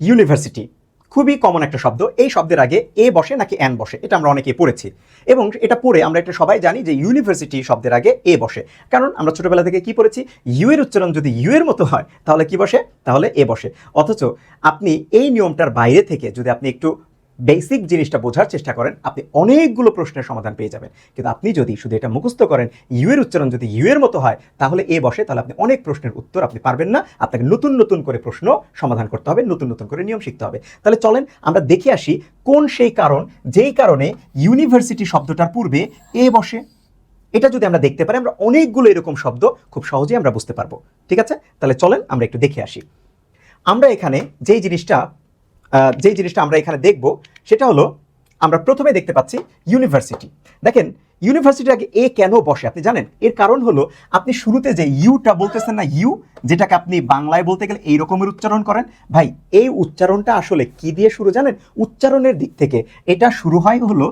University খুবই common একটা শব্দ। এই শব্দের আগে এ বসে নাকি অ্যান বসে, এটা আমরা অনেকেই পড়েছি। এবং এটা পড়ে আমরা এটা সবাই জানি যে ইউনিভার্সিটি শব্দের আগে এ বসে। কারণ আমরা ছোটোবেলা থেকে কি পড়েছি? ইউ এর উচ্চারণ যদি ইউ এর মতো হয়, তাহলে কি বসে? তাহলে এ বসে। অথচ আপনি এই নিয়মটার বাইরে থেকে যদি আপনি একটু বেসিক জিনিসটা বোঝার চেষ্টা করেন, আপনি অনেকগুলো প্রশ্নের সমাধান পেয়ে যাবেন। কিন্তু আপনি যদি শুধু এটা মুখস্থ করেন ইউ এর উচ্চারণ যদি ইউ এর মতো হয়, তাহলে এ বসে তাহলে আপনি অনেক প্রশ্নের উত্তর আপনি পারবেন না। আপনাকে নতুন নতুন করে প্রশ্ন সমাধান করতে হবে, নতুন নতুন করে নিয়ম শিখতে হবে। তাহলে চলেন আমরা দেখে আসি কোন সেই কারণ, যেই কারণে ইউনিভার্সিটি শব্দটার পূর্বে এ বসে। এটা যদি আমরা দেখতে পারি, আমরা অনেকগুলো এরকম শব্দ খুব সহজেই আমরা বুঝতে পারব। ঠিক আছে? তাহলে চলেন আমরা একটু দেখে আসি। আমরা এখানে যেই জিনিসটা যেই জিনিসটা আমরা এখানে দেখব সেটা হলো আমরা প্রথমে দেখতে পাচ্ছি ইউনিভার্সিটি দেখেন ইউনিভার্সিটির আগে এ কেন বসে? আপনি জানেন? এর কারণ হলো, আপনি শুরুতে যে ইউটা বলতেছেন না ইউ, যেটাকে আপনি বাংলায় বলতে গেলে এই রকমের উচ্চারণ করেন। ভাই, এই উচ্চারণটা আসলে কি দিয়ে শুরু জানেন? উচ্চারণের দিক থেকে এটা শুরু হয় হলো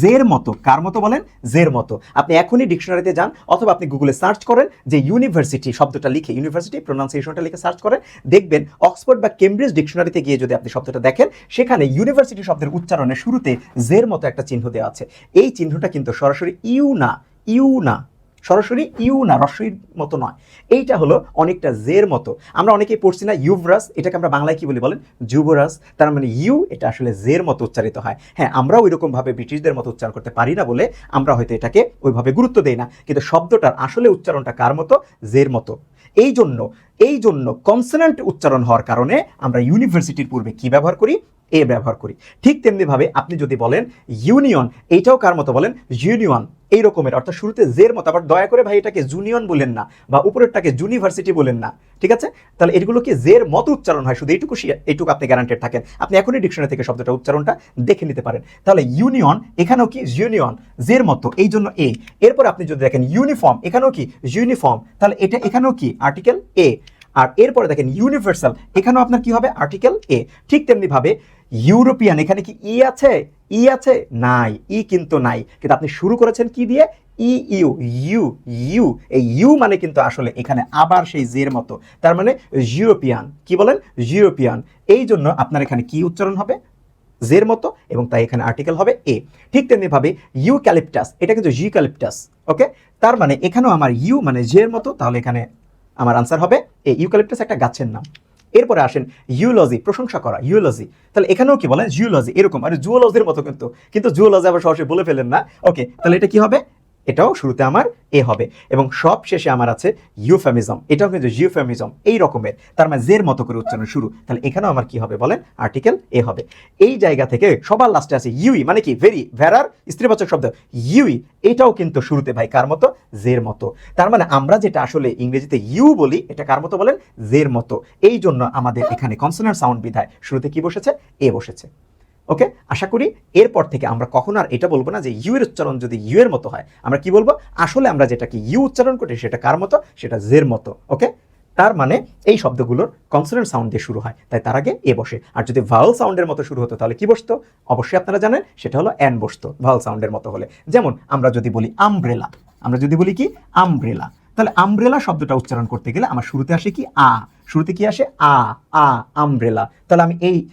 জের মতো। কার মতো বলেন? জের মতো। আপনি এখনই ডিকশনারিতে যান, অথবা আপনি গুগলে সার্চ করেন যে ইউনিভার্সিটি, শব্দটা লিখে, ইউনিভার্সিটি প্রোনাউন্সিয়েশনটা লিখে সার্চ করেন, দেখবেন অক্সফোর্ড বা কেমব্রিজ ডিকশনারিতে গিয়ে যদি আপনি শব্দটা দেখেন, সেখানে ইউনিভার্সিটি শব্দের উচ্চারণের শুরুতে জের মতো একটা চিহ্ন দেওয়া আছে। এই চিহ্নটা কিন্তু সরাসরি ইউ না ইউ না সরাসরি ইউ না রস্যইর মতো নয়। এইটা হলো অনেকটা জের মতো। আমরা অনেকেই পড়ছি না, ইউভরাস, এটাকে আমরা বাংলায় কি বলি বলেন? যুবরাস। তার মানে ইউ, এটা আসলে জের মতো উচ্চারিত হয়। হ্যাঁ আমরাও ওই রকমভাবে ব্রিটিশদের মতো উচ্চারণ করতে পারি না বলে আমরা হয়তো এটাকে ওইভাবে গুরুত্ব দেই না। কিন্তু শব্দটার আসলে উচ্চারণটা কার মতো? জের মতো। এই জন্য এই জন্য কনসোনেন্ট উচ্চারণ হওয়ার কারণে আমরা ইউনিভার্সিটির পূর্বে কি ব্যবহার করি? এ ব্যবহার করি। ঠিক তেমনিভাবে আপনি যদি বলেন ইউনিয়ন এইটাও কার মতো বলেন? ইউনিয়ন এই রকমের। অর্থাৎ শুরুতে জের মতো। আবার দয়া করে ভাই, এটাকে জুনিয়ন বলেন না, বা উপরেরটাকে ইউনিভার্সিটি বলেন না। ঠিক আছে? তাহলে এগুলো কি জের মতো উচ্চারণ হয়। শুধু এইটুকু এইটুকু আপনি গ্যারান্টেড থাকেন। আপনি এখনই ডিকশনারি থেকে শব্দটা, উচ্চারণটা দেখে নিতে পারেন। তাহলে ইউনিয়ন এখানেও কি? ইউনিয়ন জের মতো। এই জন্য এ এরপর আপনি যদি দেখেন ইউনিফর্ম এখানেও কি? ইউনিফর্ম তাহলে এটা এখানেও কি? আর্টিকেল এ আর এরপরে দেখেন ইউনিভার্সাল এখানেও আপনার কি হবে? আর্টিকেল এ ঠিক তেমনি ভাবে ইউরোপিয়ান এখানে কি ই আছে? ই আছে? নাই। ই কিন্তু নাই। কিন্তু আপনি শুরু করেছেন কি দিয়ে? ই ইউ ইউ ইউ এই ইউ মানে কিন্তু আসলে এখানে আবার সেই জের মতো। তার মানে ইউরোপিয়ান কি বলেন? ইউরোপিয়ান এই জন্য আপনার এখানে কি উচ্চারণ হবে? জের মতো এবং তাই এখানে আর্টিকেল হবে এ ঠিক তেমনিভাবে ইউক্যালিপটাস এটা কিন্তু ইউক্যালিপটাস ওকে তার মানে এখানেও আমার ইউ মানে জের মতো, তাহলে এখানে আমার আনসার হবে এই ইউক্যালিপটাস একটা গাছের নাম। এরপরে আসেন ইউলজি প্রশংসা করা ইউলজি তাহলে এখানেও কি বলেন? জিওলজি এরকম। আর জুওলজির মতো কিন্তু। কিন্তু জুওলজি আবার সহসে বলে ফেলেন না। ওকে তাহলে এটা কি হবে? এটাও শুরুতে আমার এ হবে। এবং সব শেষে আমার আছে ইউফেমিজম এটাও কিন্তু জিওফেমিজম এই রকমের। তার মানে জের মতো করে উচ্চারণ শুরু। তাহলে এখানেও আমার কি হবে বলেন? আর্টিকেল এ হবে। এই জায়গা থেকে সবার লাস্টে আছে ইউই মানে কি? ভেরি ভেরার স্ত্রীবাচক শব্দ। ইউই এটাও কিন্তু শুরুতে ভাই, কার মতো? জের মতো। তার মানে আমরা যেটা আসলে ইংরেজিতে ইউ বলি, এটা কার মতো বলেন? জের মতো। এই জন্য আমাদের এখানে কনসোনান্ট সাউন্ড বিধায় শুরুতে কি বসেছে? এ বসেছে। ওকে আশা করি এরপর থেকে আমরা কখনো আর এটা বলব না যে ইউ এর উচ্চারণ যদি ইউ এর মতো হয়, আমরা কি বলব? আসলে আমরা যেটাকে ইউ উচ্চারণ করি সেটা কার মতো? সেটা জের মতো ওকে তার মানে এই শব্দগুলোর কনসোনেন্ট সাউন্ড দিয়ে শুরু হয়, তাই তার আগে এ বসে। আর যদি ভাওয়াল সাউন্ডের মতো শুরু হতো, তাহলে কি বসতো? অবশ্যই আপনারা জানেন, সেটা হলো অ্যান বসতো ভাওয়াল সাউন্ডের মতো হলে। যেমন আমরা যদি বলি আমব্রেলা আমরা যদি বলি কি? আমব্রেলা তাহলে আমব্রেলা শব্দটা উচ্চারণ করতে গেলে আমার শুরুতে আসে কি? আ। শুরুতে কি আসে? আ আ আমব্রেলা তাহলে আমি এই,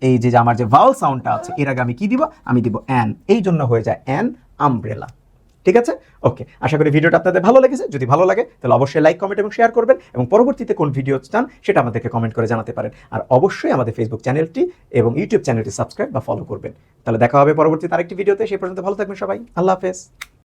এই- যে আমার যে ভাওয়াল সাউন্ডটা আছে, এর আগে আমি কি দিব? আমি দিব অ্যান এই জন্য হয়ে যায় অ্যান আমব্রেলা ঠিক আছে? ওকে আশা করি ভিডিওটা আপনাদের ভালো লেগেছে। যদি ভালো লাগে, তাহলে অবশ্যই লাইক কমেন্ট এবং শেয়ার করবেন এবং পরবর্তীতে কোন ভিডিও চান, সেটা আমাদেরকে কমেন্ট করে জানাতে পারেন। আর অবশ্যই আমাদের ফেসবুক চ্যানেলটি এবং ইউটিউব চ্যানেলটি সাবস্ক্রাইব বা ফলো করবেন। তাহলে দেখা হবে পরবর্তীতে আরেকটি ভিডিওতে সেই পর্যন্ত ভালো থাকবেন সবাই। আল্লাহ হাফেজ।